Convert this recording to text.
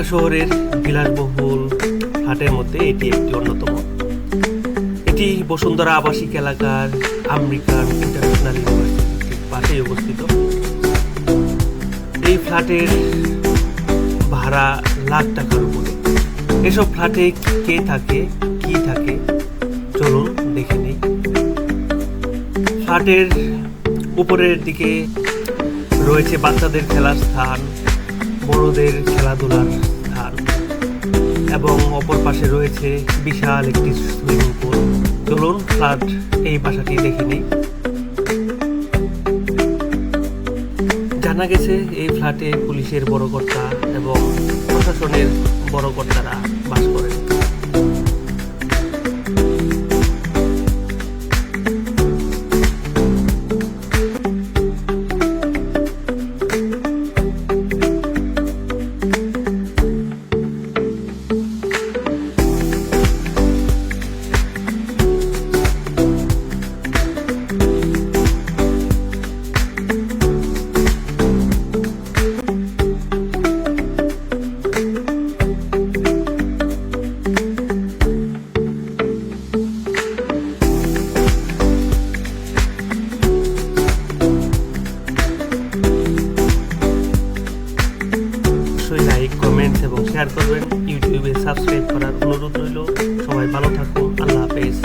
ঢাকা শহরের বিলাসবহুল হাটের মধ্যে এটি একটি অন্যতম। এটি বসুন্ধরা আবাসিক এলাকার আমেরিকান ইন্টারন্যাশনাল ইউনিভার্সিটির পাশেই অবস্থিত। এই ফ্ল্যাটের ভাড়া লাখ টাকার উপরে। এসব ফ্ল্যাটে কে থাকে, কি থাকে, চলুন দেখে নেই। ফ্ল্যাটের উপরের দিকে রয়েছে বাচ্চাদের খেলার স্থান বড়দের খেলাধুলার ধার। এবং অপর পাশে রয়েছে বিশাল একটি সুইমিং পুল। চলুন ফ্ল্যাট এই বাসাটি দেখে নিই। জানা গেছে এই ফ্ল্যাটে পুলিশের বড় কর্তা এবং প্রশাসনের বড় কর্তারা বাস করেন। লাইক কমেন্টস এবং শেয়ার করবেন। ইউটিউবে সাবস্ক্রাইব করার অনুরোধ রইল। সবাই ভালো থাকুন। আল্লাহ হাফেজ।